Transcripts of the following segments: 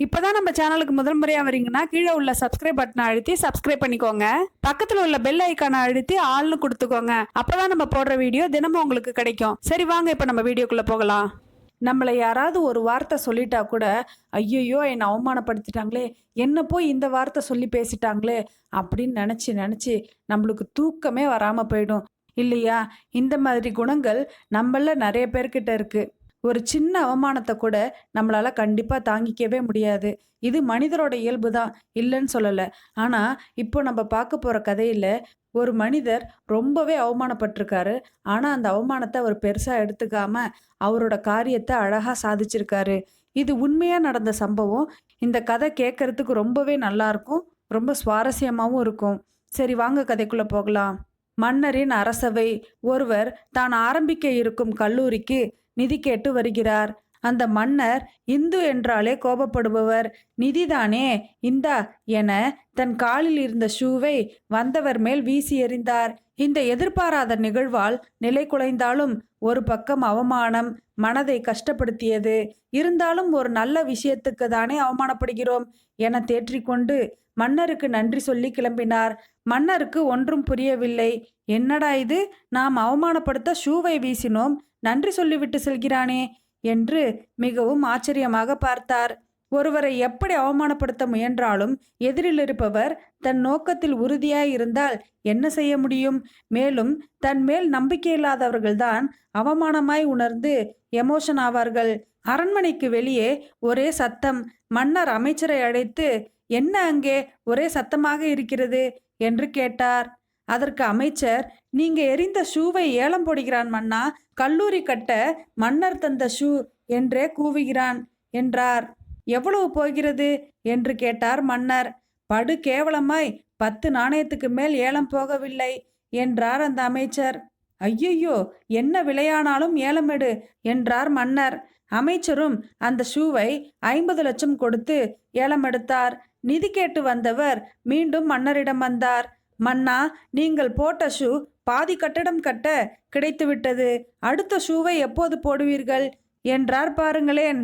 இப்போதான் நம்ம சேனலுக்கு முதல் முறையாக வரீங்கன்னா கீழே உள்ள சப்ஸ்கிரைப் பட்டனை அழுத்தி சப்ஸ்கிரைப் பண்ணிக்கோங்க. பக்கத்தில் உள்ள பெல் ஐக்கானை அழுத்தி ஆள்னு கொடுத்துக்கோங்க. அப்போதான் நம்ம போடுற வீடியோ தினமும் உங்களுக்கு கிடைக்கும். சரி வாங்க இப்போ நம்ம வீடியோக்குள்ளே போகலாம். நம்மளை யாராவது ஒரு வார்த்தை சொல்லிட்டா கூட ஐயையோ என்னை அவமானப்படுத்திட்டாங்களே என்ன போய் இந்த வார்த்தை சொல்லி பேசிட்டாங்களே அப்படின்னு நினச்சி நினச்சி நம்மளுக்கு தூக்கமே வராமல் போயிடும். இல்லையா? இந்த மாதிரி குணங்கள் நம்மள நிறைய பேர்கிட்ட இருக்குது ஒரு சின்ன அவமானத்தை கூட நம்மளால கண்டிப்பாக தாங்கிக்கவே முடியாது. இது மனிதரோட இயல்பு தான். இல்லைன்னு சொல்லலை. ஆனால் இப்போ நம்ம பார்க்க போகிற கதையில் ஒரு மனிதர் ரொம்பவே அவமானப்பட்டிருக்காரு. ஆனால் அந்த அவமானத்தை அவர் பெருசாக எடுத்துக்காம அவரோட காரியத்தை அழகாக சாதிச்சிருக்காரு. இது உண்மையாக நடந்த சம்பவம்? இந்த கதை கேட்கறதுக்கு ரொம்பவே நல்லா இருக்கும். ரொம்ப சுவாரஸ்யமாகவும் இருக்கும். சரி வாங்க கதைக்குள்ளே போகலாம். மன்னரின் அரசவை. ஒருவர் தான் ஆரம்பிக்க இருக்கும் கல்லூரிக்கு நிதி கேட்டு வருகிறார். அந்த மன்னர் இந்து என்றாலே கோபப்படுபவர். நிதிதானே இந்தா என தன் காலில் இருந்த ஷூவை வந்தவர் மேல் வீசி எறிந்தார். இந்த எதிர்பாராத நிகழ்வால் நிலை குலைந்தாலும் ஒரு பக்கம் அவமானம் மனதை கஷ்டப்படுத்தியது. இருந்தாலும் ஒரு நல்ல விஷயத்துக்கு தானே அவமானப்படுகிறோம் என தேற்றிக்கொண்டு மன்னருக்கு நன்றி சொல்லி கிளம்பினார். மன்னருக்கு ஒன்றும் புரியவில்லை. என்னடா இது? நாம் அவமானப்படுத்த ஷூவை வீசினோம். நன்றி சொல்லிவிட்டு செல்கிறானே என்று மிகவும் ஆச்சரியமாக பார்த்தார். ஒருவரை எப்படி அவமானப்படுத்த முயன்றாலும் எதிரில் இருப்பவர் தன் நோக்கத்தில் உறுதியாய் இருந்தால் என்ன செய்ய முடியும்? மேலும் தன் மேல் நம்பிக்கையில்லாதவர்கள்தான் அவமானமாய் உணர்ந்து எமோஷன் ஆவார்கள். அரண்மனைக்கு வெளியே ஒரே சத்தம் மன்னர் அமைச்சரை அழைத்து என்ன அங்கே? ஒரே சத்தமாக இருக்கிறது? என்று கேட்டார். அதற்கு அமைச்சர் நீங்க எரிந்த ஷூவை ஏலம் போடுகிறான் மன்னா கல்லூரி கட்ட மன்னர் தந்த ஷூ என்றே கூவுகிறான் என்றார். எவ்வளவு போகிறது? என்று கேட்டார் மன்னர். படு கேவலமாய் பத்து நாணயத்துக்கு மேல் ஏலம் போகவில்லை என்றார் அந்த அமைச்சர். ஐயையோ என்ன விலையானாலும் ஏலமெடு என்றார் மன்னர். அமைச்சரும் அந்த ஷூவை ஐம்பது லட்சம் கொடுத்து ஏலம் எடுத்தார். நிதி கேட்டு வந்தவர் மீண்டும் மன்னரிடம் வந்தார். மன்னா நீங்கள் போட்ட ஷூ பாதி கட்டடம் கட்ட கிடைத்துவிட்டது. அடுத்த ஷூவை எப்போது போடுவீர்கள்? என்றார் பாருங்களேன்.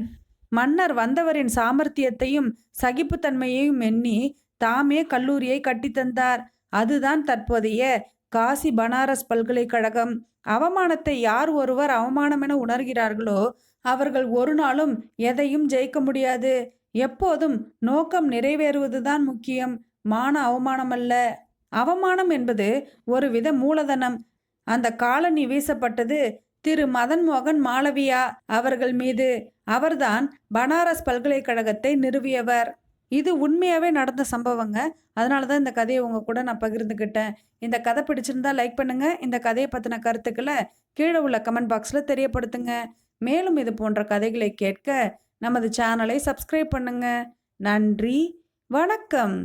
மன்னர் வந்தவரின் சாமர்த்தியத்தையும் சகிப்புத்தன்மையையும் எண்ணி தாமே கல்லூரியை கட்டித்தந்தார் அதுதான் தற்போதைய காசி பனாரஸ் பல்கலைக்கழகம். அவமானத்தை யார் ஒருவர் அவமானம் என உணர்கிறார்களோ அவர்கள் ஒரு நாளும் எதையும் ஜெயிக்க முடியாது. எப்போதும் நோக்கம் நிறைவேறுவதுதான் முக்கியம். மான அவமானம் அல்ல அவமானம் என்பது ஒருவித மூலதனம். அந்த காலனி வீசப்பட்டது திரு மதன் மோகன் மாளவியா அவர்கள் மீது. அவர்தான் பனாரஸ் பல்கலைக்கழகத்தை நிறுவியவர். இது உண்மையாகவே நடந்த சம்பவங்க. அதனால தான் இந்த கதையை உங்கள் கூட நான் பகிர்ந்துக்கிட்டேன் இந்த கதை பிடிச்சிருந்தா லைக் பண்ணுங்கள் இந்த கதையை பற்றின கருத்துக்களை கீழே உள்ள கமெண்ட் பாக்ஸில் தெரியப்படுத்துங்க. மேலும் இது போன்ற கதைகளை கேட்க நமது சேனலை சப்ஸ்கிரைப் பண்ணுங்க. நன்றி. வணக்கம்.